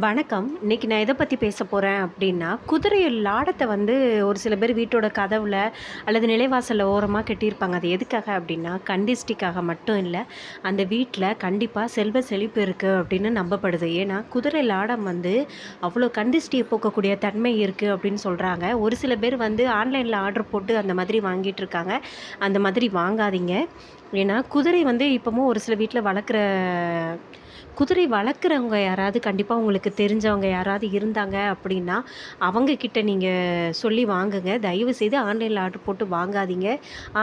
வணக்கம். இன்னைக்கு நான் எதை பற்றி பேச போகிறேன் அப்படின்னா குதிரை லாடத்தை வந்து ஒரு சில பேர் வீட்டோட கதவில் அல்லது நிலைவாசலில் ஓரமாக கட்டியிருப்பாங்க. அது எதுக்காக அப்படின்னா கண்டிஸ்டிக்காக மட்டும் இல்லை அந்த வீட்டில் கண்டிப்பாக செல்வ செழிப்பு இருக்குது அப்படின்னு நம்பப்படுது. ஏன்னா, குதிரை லாடம் வந்து அவ்வளோ கண்டிஸ்டியை போக்கக்கூடிய தன்மை இருக்குது அப்படின்னு சொல்கிறாங்க ஒரு சில பேர் வந்து ஆன்லைனில் ஆர்டர் போட்டு அந்த மாதிரி வாங்கிட்டு இருக்காங்க அந்த மாதிரி வாங்காதீங்க. ஏன்னா, குதிரை வந்து இப்பவும் ஒரு சில வீட்டில் வளர்க்குற குதிரை வளர்க்குறவங்க யாராவது கண்டிப்பாக உங்களுக்கு தெரிஞ்சவங்க யாராவது இருந்தாங்க அப்படின்னா அவங்க கிட்ட நீங்கள் சொல்லி வாங்குங்க. தயவு செய்து ஆன்லைனில் ஆர்டர் போட்டு வாங்காதீங்க.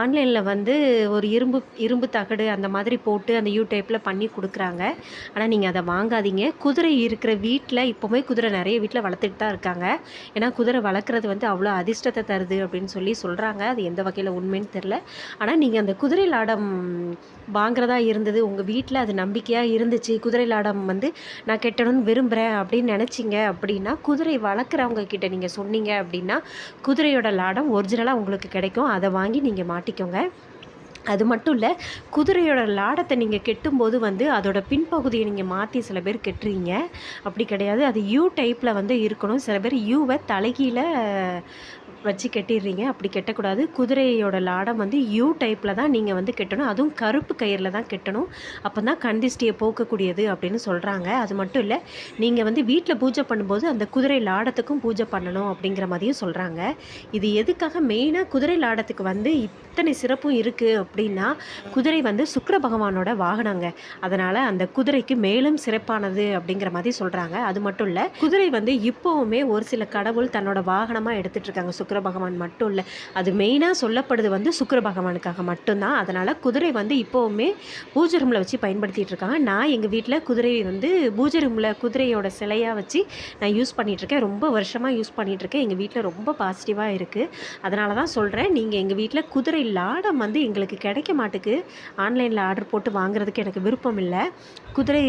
ஆன்லைனில் வந்து ஒரு இரும்பு இரும்பு தகடு அந்த மாதிரி போட்டு அந்த யூ டைப்பில் பண்ணி கொடுக்குறாங்க ஆனால் நீங்கள் அதை வாங்காதீங்க. குதிரை இருக்கிற வீட்டில் இப்பவுமே குதிரை நிறைய வீட்டில் வளர்த்துட்டு தான் இருக்காங்க. ஏன்னா, குதிரை வளர்க்குறது வந்து அவ்வளோ அதிர்ஷ்டத்தை தருது அப்படின்னு சொல்லி சொல்கிறாங்க அது எந்த வகையில் உண்மைன்னு தெரில ஆனால் நீங்கள் அந்த குதிரை லாடம் வாங்குறதா இருந்தது, உங்கள் வீட்டில் அது நம்பிக்கையாக இருந்துச்சு. குதிரை குதிரை லாடம் வந்து நான் கெட்டணும்னு விரும்புகிறேன் அப்படின்னு நினச்சிங்க அப்படின்னா குதிரை வளர்க்குறவங்க கிட்ட நீங்கள் சொன்னீங்க அப்படின்னா குதிரையோட லாடம் ஒரிஜினலாக உங்களுக்கு கிடைக்கும். அதை வாங்கி நீங்கள் மாட்டிக்கோங்க. அது மட்டும் இல்லை குதிரையோட லாடத்தை நீங்கள் கெட்டும்போது வந்து அதோட பின்பகுதியை நீங்கள் மாற்றி சில பேர் கெட்டுறீங்க. அப்படி கிடையாது. அது யூ டைப்பில் வந்து இருக்கணும். சில பேர் யூவை தலைகீழ வச்சு கட்டிடுறீங்க அப்படி கெட்டக்கூடாது. குதிரையோட லாடம் வந்து யூ டைப்பில் தான் நீங்கள் வந்து கெட்டணும். அதுவும் கருப்பு கயிறில் தான் கெட்டணும். அப்பதான் கன்டிஸ்டிய போக்கக்கூடியது அப்படின்னு சொல்கிறாங்க அது மட்டும் இல்லை நீங்கள் வந்து வீட்டில் பூஜை பண்ணும்போது அந்த குதிரை லாடத்துக்கும் பூஜை பண்ணணும் அப்படிங்கிற மாதிரியும் சொல்கிறாங்க இது எதுக்காக மெயினாக குதிரை லாடத்துக்கு வந்து இத்தனை சிறப்பும் இருக்குது அப்படின்னா குதிரை வந்து சுக்கர பகவானோட வாகனங்க. அதனால் அந்த குதிரைக்கு மேலும் சிறப்பானது அப்படிங்கிற மாதிரி சொல்கிறாங்க அது மட்டும் இல்லை குதிரை வந்து இப்போவுமே ஒரு சில கடவுள் தன்னோட வாகனமாக எடுத்துகிட்டு இருக்காங்க. சுக்கர பகவான் மட்டும் இல்லை. அது மெயினாக சொல்லப்படுது வந்து சுக்கர பகவானுக்காக மட்டும்தான். அதனால் குதிரை வந்து இப்போவுமே பூஜை ரூமில் வச்சு பயன்படுத்திகிட்டு இருக்காங்க. நான் எங்கள் வீட்டில் குதிரை வந்து பூஜை ரூமில் குதிரையோட சிலையாக வச்சு நான் யூஸ் பண்ணிகிட்ருக்கேன் ரொம்ப வருஷமாக யூஸ் பண்ணிகிட்ருக்கேன் எங்கள் வீட்டில் ரொம்ப பாசிட்டிவாக இருக்குது அதனால தான் சொல்கிறேன் நீங்கள் எங்கள் வீட்டில் குதிரை லாடம் வந்து எங்களுக்கு கிடைக்க மாட்டுக்கு. ஆன்லைனில் ஆர்டர் போட்டு வாங்குறதுக்கு எனக்கு விருப்பம் இல்லை. குதிரை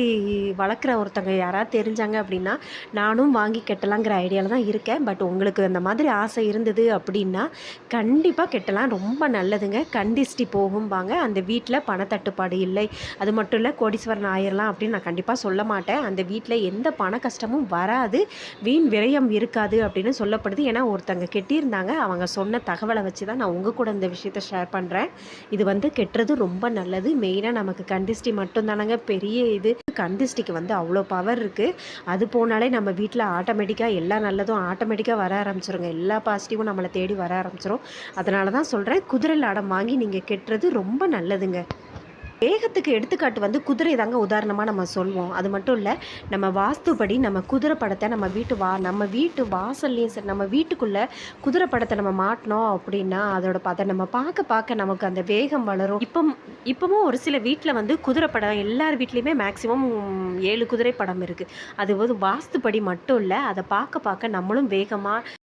வளர்க்குற ஒருத்தங்க யாராவது தெரிஞ்சாங்க அப்படின்னா நானும் வாங்கி கெட்டலாங்கிற ஐடியாவில் தான் இருக்கேன். பட் உங்களுக்கு அந்த மாதிரி ஆசை இருந்தது அப்படின்னா கண்டிப்பாக கெட்டலாம். ரொம்ப நல்லதுங்க. கண்டிஷ்டி போகும்பாங்க. அந்த வீட்டில் பணத்தட்டுப்பாடு இல்லை. அது மட்டும் இல்லை கோடீஸ்வரன் ஆயிரலாம் அப்படின்னு நான் கண்டிப்பாக சொல்ல மாட்டேன். அந்த வீட்டில் எந்த பண கஷ்டமும் வராது. வீண் விரயம் இருக்காது அப்படின்னு சொல்லப்படுது. ஏன்னா, ஒருத்தங்க கெட்டியிருந்தாங்க. அவங்க சொன்ன தகவலை வச்சு தான் நான் உங்கள் கூட இந்த விஷயத்த ஷேர் பண்ணுறேன் இது வந்து கெட்டுறது ரொம்ப நல்லது. மெயினாக நமக்கு கண்டிஷ்டி மட்டும் தானங்க பெரிய இது. கன்டிஸ்டிக்கு வந்து அவ்வளோ பவர் இருக்குது அது போனாலே நம்ம வீட்டில் ஆட்டோமேட்டிக்காக எல்லா நல்லதும் ஆட்டோமேட்டிக்காக வர ஆரம்பிச்சிருங்க. எல்லா பாசிட்டிவும் நம்மளை தேடி வர ஆரம்பிச்சிடும் அதனால தான் சொல்கிறேன் குதிரை லாடம் வாங்கி நீங்கள் கெட்டுறது ரொம்ப நல்லதுங்க. வேகத்துக்கு எடுத்துக்காட்டு வந்து குதிரை தாங்க உதாரணமாக நம்ம சொல்வோம். அது மட்டும் இல்லை நம்ம வாஸ்துபடி நம்ம குதிரை படத்தை நம்ம வீட்டு வா நம்ம வீட்டு வாசல்லையும் சரி, நம்ம வீட்டுக்குள்ள குதிரை படத்தை நம்ம மாட்டினோம் அப்படின்னா அதோட பதை நம்ம பார்க்க பார்க்க நமக்கு அந்த வேகம் வளரும். இப்போ இப்பவும் ஒரு சில வீட்டில் வந்து குதிரை படம் எல்லார் வீட்லேயுமே மேக்ஸிமம் ஏழு குதிரை படம் இருக்குது அது வந்து வாஸ்துபடி மட்டும் இல்லை அதை பார்க்க பார்க்க நம்மளும் வேகமாக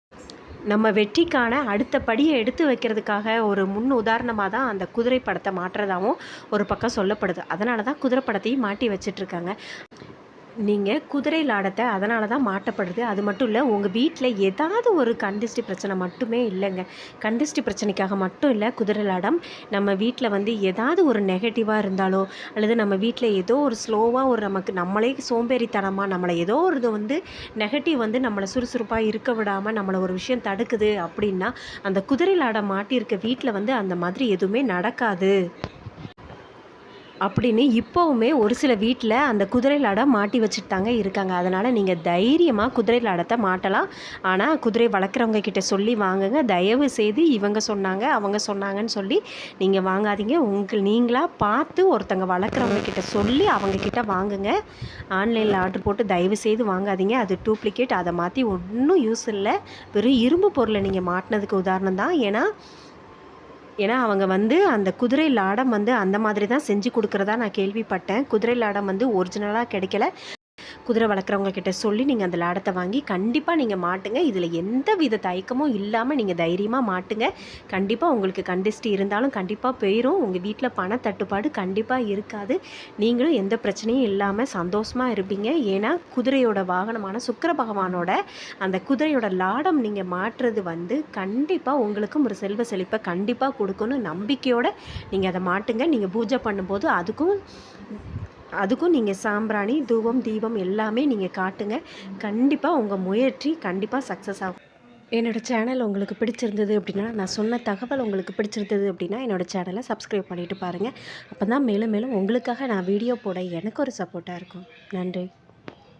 நம்ம வெற்றிக்கான அடுத்த படியை எடுத்து வைக்கிறதுக்காக ஒரு முன் உதாரணமாக தான் அந்த குதிரை படத்தை மாற்றுறதாகவும் ஒரு பக்கம் சொல்லப்படுது. அதனால தான் குதிரை படத்தையும் மாட்டி வச்சுட்டுருக்காங்க. நீங்கள் குதிரை லாடத்தை அதனால தான் மாட்டப்படுது. அது மட்டும் இல்லை உங்கள் வீட்டில் ஏதாவது ஒரு கண்டிஸ்டி பிரச்சனை மட்டுமே இல்லைங்க கண்டிஸ்டி பிரச்சனைக்காக மட்டும் இல்லை குதிரை லாடம். நம்ம வீட்டில் வந்து ஏதாவது ஒரு நெகட்டிவாக இருந்தாலோ, அல்லது நம்ம வீட்டில் ஏதோ ஒரு ஸ்லோவாக ஒரு நமக்கு நம்மளே சோம்பேறித்தனமாக நம்மளை ஏதோ ஒரு இது வந்து நெகட்டிவ் வந்து நம்மளை சுறுசுறுப்பாக இருக்க விடாமல் நம்மளை ஒரு விஷயம் தடுக்குது அப்படின்னா அந்த குதிரை லாடம் மாட்டியிருக்க வீட்டில் வந்து அந்த மாதிரி எதுவுமே நடக்காது. அப்படின்னு இப்போவுமே ஒரு சில வீட்டில் அந்த குதிரை லாடம் மாட்டி வச்சுட்டு தாங்க இருக்காங்க. அதனால் நீங்கள் தைரியமாக குதிரை லாடத்தை மாட்டலாம். ஆனால் குதிரை வளர்க்குறவங்க கிட்ட சொல்லி வாங்குங்க. தயவு செய்து இவங்க சொன்னாங்க, அவங்க சொன்னாங்கன்னு சொல்லி நீங்கள் வாங்காதீங்க. உங்கள் நீங்களாக பார்த்து ஒருத்தங்க வளர்க்குறவங்க கிட்ட சொல்லி அவங்க கிட்ட வாங்குங்க. ஆன்லைனில் ஆர்டர் போட்டு தயவு செய்து வாங்காதீங்க. அது டூப்ளிகேட். அதை மாற்றி ஒன்றும் யூஸ் இல்லை வெறும் இரும்பு பொருளை நீங்கள் மாட்டினதுக்கு உதாரணம் தான். ஏன்னா ஏன்னா, அவங்க வந்து அந்த குதிரை லாடம் வந்து அந்த மாதிரி தான் செஞ்சு கொடுக்குறதா நான் கேள்விப்பட்டேன். குதிரை லாடம் வந்து ஒரிஜினலாக கிடைக்கல. குதிரை வளர்க்குறவங்க கிட்ட சொல்லி நீங்கள் அந்த லாடத்தை வாங்கி கண்டிப்பாக நீங்கள் மாட்டுங்க. இதில் எந்த வித தயக்கமும் இல்லாமல் நீங்கள் தைரியமாக மாட்டுங்க. கண்டிப்பாக உங்களுக்கு கண்டிஸ்டி இருந்தாலும் கண்டிப்பாக போயிரும். உங்கள் வீட்டில் பண தட்டுப்பாடு கண்டிப்பாக இருக்காது. நீங்களும் எந்த பிரச்சனையும் இல்லாமல் சந்தோஷமாக இருப்பீங்க. ஏன்னா, குதிரையோட வாகனமான சுக்கர பகவானோட அந்த குதிரையோட லாடம் நீங்கள் மாட்டுறது வந்து கண்டிப்பாக உங்களுக்கும் ஒரு செல்வ செழிப்பை கண்டிப்பாக கொடுக்கணும் நம்பிக்கையோடு நீங்கள் அதை மாட்டுங்க. நீங்கள் பூஜை பண்ணும்போது அதுக்கும் அதுக்கும் நீங்கள் சாம்பிராணி தூபம் தீபம் எல்லாமே நீங்கள் காட்டுங்க. கண்டிப்பாக உங்கள் முயற்சி கண்டிப்பாக சக்ஸஸ் ஆகும். என்னோடய சேனல் உங்களுக்கு பிடிச்சிருந்தது அப்படின்னா நான் சொன்ன தகவல் உங்களுக்கு பிடிச்சிருந்தது அப்படின்னா என்னோடய சேனலை சப்ஸ்கிரைப் பண்ணிவிட்டு பாருங்கள் அப்போ தான் மேலும் மேலும் உங்களுக்காக நான் வீடியோ போட எனக்கு ஒரு சப்போர்ட்டாக இருக்கும். நன்றி.